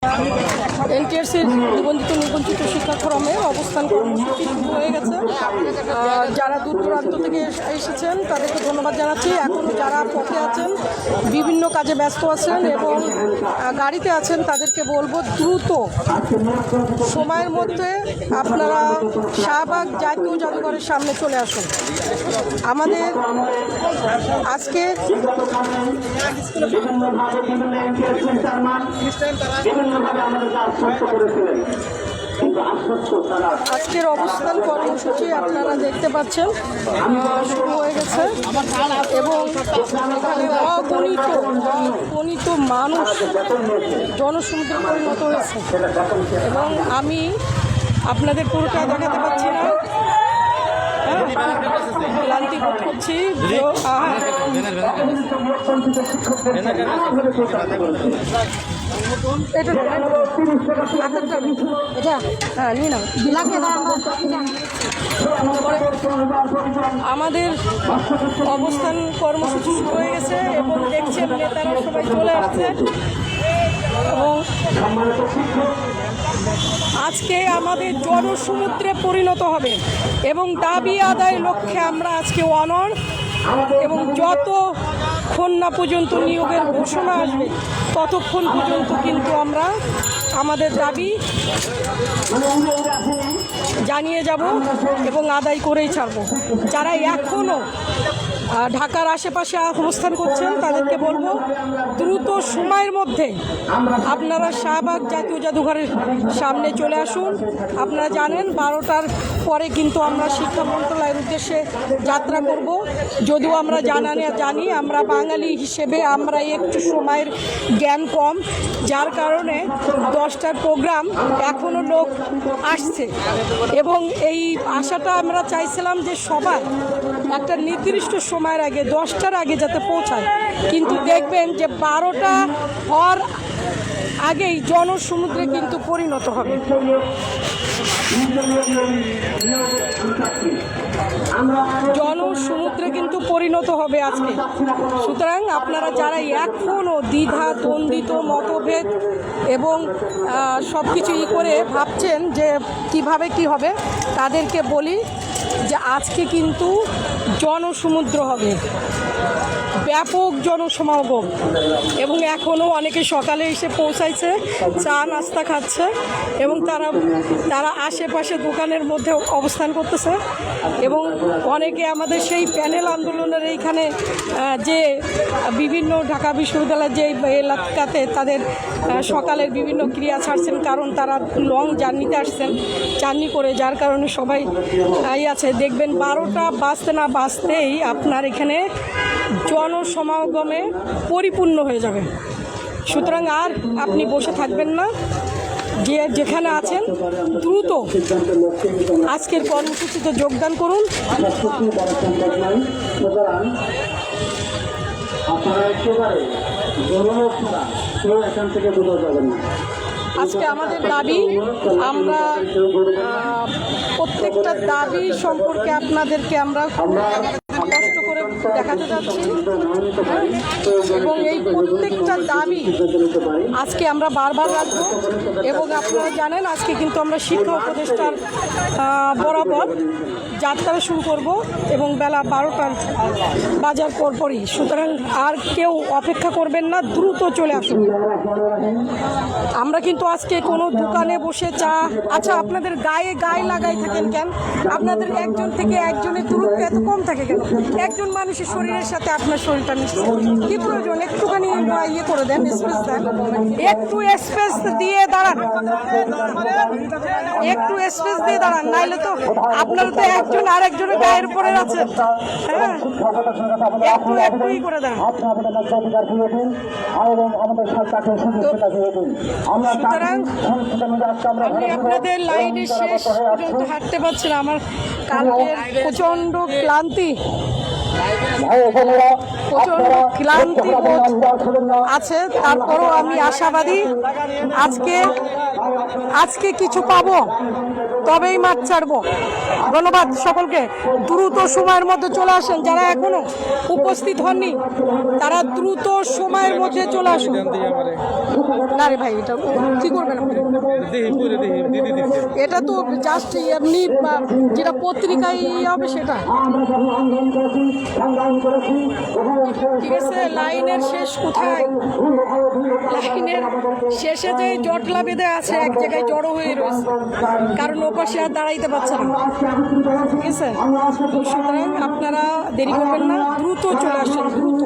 감사합니다. এনটিআরসির নিবন্ধিত নিবঞ্চিত শিক্ষাক্রমে অবস্থান কর্মসূচি শুরু হয়ে গেছে। যারা দূর দূরান্ত থেকে এস- এসেছেন, তাদেরকে ধন্যবাদ জানাচ্ছি। এখন যারা পথে আছেন, বিভিন্ন কাজে ব্যস্ত আছেন এবং গাড়িতে আছেন, তাদেরকে বলব দ্রুত সময়ের মধ্যে আপনারা শাহবাগ জাতীয় জাদুঘরের সামনে চলে আসুন। আমাদের আজকে বিভিন্নভাবে বিভিন্ন আশ্বস্ত করেছিলেন। আজকের অবস্থান কর্মসূচি আপনারা দেখতে পাচ্ছেন। শুরু হয়ে গেছে। এবং এখানে অগণিত অগণিত মানুষ জনসমুদ্রে পরিণত হয়েছে। এবং আমি আপনাদের পুরোটা দেখাতে পারছি না। হ্যাঁ, ক্লান্তি বোধ করছি। তো, আহ, এটা হাতেরটা এটা হ্যাঁ নিয়ে নাও। আমাদের অবস্থান কর্মসূচি শুরু হয়ে গেছে এবং দেখছেন নেতারা সবাই চলে আসছে। এবং আজকে আমাদের জনসমুদ্রে পরিণত হবে এবং দাবি আদায় লক্ষ্যে আমরা আজকে অনর এবং যতক্ষণ না পর্যন্ত নিয়োগের ঘোষণা আসবে, ততক্ষণ পর্যন্ত কিন্তু আমরা আমাদের দাবি জানিয়ে যাব এবং আদায় করেই ছাড়বো। যারা এখনও ঢাকার আশেপাশে অবস্থান করছেন, তাদেরকে বলব, দ্রুত সময়ের মধ্যে আপনারা শাহবাগ জাতীয় জাদুঘরের সামনে চলে আসুন। আপনারা জানেন, বারোটার পরে কিন্তু আমরা শিক্ষা মন্ত্রণালয়ের উদ্দেশ্যে যাত্রা করব। যদিও আমরা জানানি জানি, আমরা বাঙালি হিসেবে আমরা একটু সময়ের জ্ঞান কম, যার কারণে দশটার প্রোগ্রাম এখনও লোক আসছে। এবং এই আশাটা আমরা চাইছিলাম যে সবার একটা নির্দিষ্ট সময়ের আগে, দশটার আগে যাতে পৌঁছায়। কিন্তু দেখবেন যে বারোটা হওয়ার আগেই জনসমুদ্রে কিন্তু পরিণত হবে। জনসমুদ্রে কিন্তু পরিণত হবে আজকে। সুতরাং আপনারা যারা এখনও দ্বিধা, দ্বন্দ্বিত, মতভেদ এবং সব কিছু ই করে ভাবছেন যে কীভাবে কি হবে, তাদেরকে বলি যে আজকে কিন্তু জনসমুদ্র হবে। ব্যাপক জনসমাগম। এবং এখনও অনেকে সকালে এসে পৌঁছাইছে, চা, নাস্তা খাচ্ছে এবং তারা তারা আশেপাশে দোকানের মধ্যে অবস্থান করতেছে। এবং অনেকে আমাদের সেই প্যানেল আন্দোলনের এইখানে যে বিভিন্ন ঢাকা বিশ্ববিদ্যালয়ের যে এলাকাতে তাদের সকালের বিভিন্ন ক্রিয়া ছাড়ছেন, কারণ তারা লং জার্নিতে আসছেন, জার্নি করে, যার কারণে সবাই আছে। দেখবেন বারোটা বাজতে না বাজতেই আপনার এখানে জনসমাগমে পরিপূর্ণ হয়ে যাবে। সুতরাং আর আপনি বসে থাকবেন না। যে যেখানে আছেন, দ্রুত আজকের কর্মসূচিতে যোগদান করুন। আপনারা একেবারে এখান থেকে দূরে যাবেন না। আজকে আমাদের দাবি আমরা প্রত্যেকটা দাবি সম্পর্কে আপনাদেরকে আমরা করে দেখাতে যাচ্ছি? এবং এই প্রত্যেকটা দাবি আজকে আমরা বারবার রাখব। এবং আপনারা জানেন, আজকে কিন্তু আমরা শিক্ষা উপদেষ্টার বরাবর যাত্রা শুরু করব এবং বেলা বারোটার বাজার পরপরই সুতরাং আর কেউ অপেক্ষা করবেন না, দ্রুত চলে আসুন। আমরা কিন্তু আজকে কোনো দোকানে বসে চা আচ্ছা আপনাদের গায়ে গায়ে লাগাই থাকেন কেন? আপনাদের একজন থেকে একজনের দূরত্ব এত কম থাকে কেন? একজন মানুষের শরীরের সাথে আপনার শরীরটা মিশছে। কি প্রয়োজন? একটুখানি ইয়ে করে দেন স্পেস দেন। একটু স্পেস দিয়ে দাঁড়ান। একটু স্পেস দিয়ে দাঁড়ান, নাইলে তো আপনারা তো একজন আর একজনের গায়ের উপরে আছেন হ্যাঁ? একটু একটুই করে দেন আমি আপনাদের লাইনের শেষ পর্যন্ত হাঁটতে পারছি না। আমার কালকের প্রচণ্ড ক্লান্তি। প্রচণ্ড ক্লান্তি আছে তারপরও আমি আশাবাদী। আজকে আজকে কিছু পাবো, তবেই মাছ ছাড়বো। ধন্যবাদ সকলকে। দ্রুত সময়ের মধ্যে চলে আসেন যারা এখনও উপস্থিত হননি, তারা দ্রুত সময়ের মধ্যে চলে আসুন। না রে ভাই, এটা কি করবেন এটা তো জাস্ট এমনি যেটা পত্রিকায় হবে সেটা। ঠিক আছে, লাইনের শেষ কোথায়? লাইনের শেষে যে জটলা বেঁধে আছে এক জায়গায় জড়ো হয়ে রয়েছে। কারণ ওপাশে আর দাঁড়াইতে পারছে না। ঠিক আছে? সুতরাং আপনারা দেরি করবেন না, দ্রুত চলে আসছেন দ্রুত।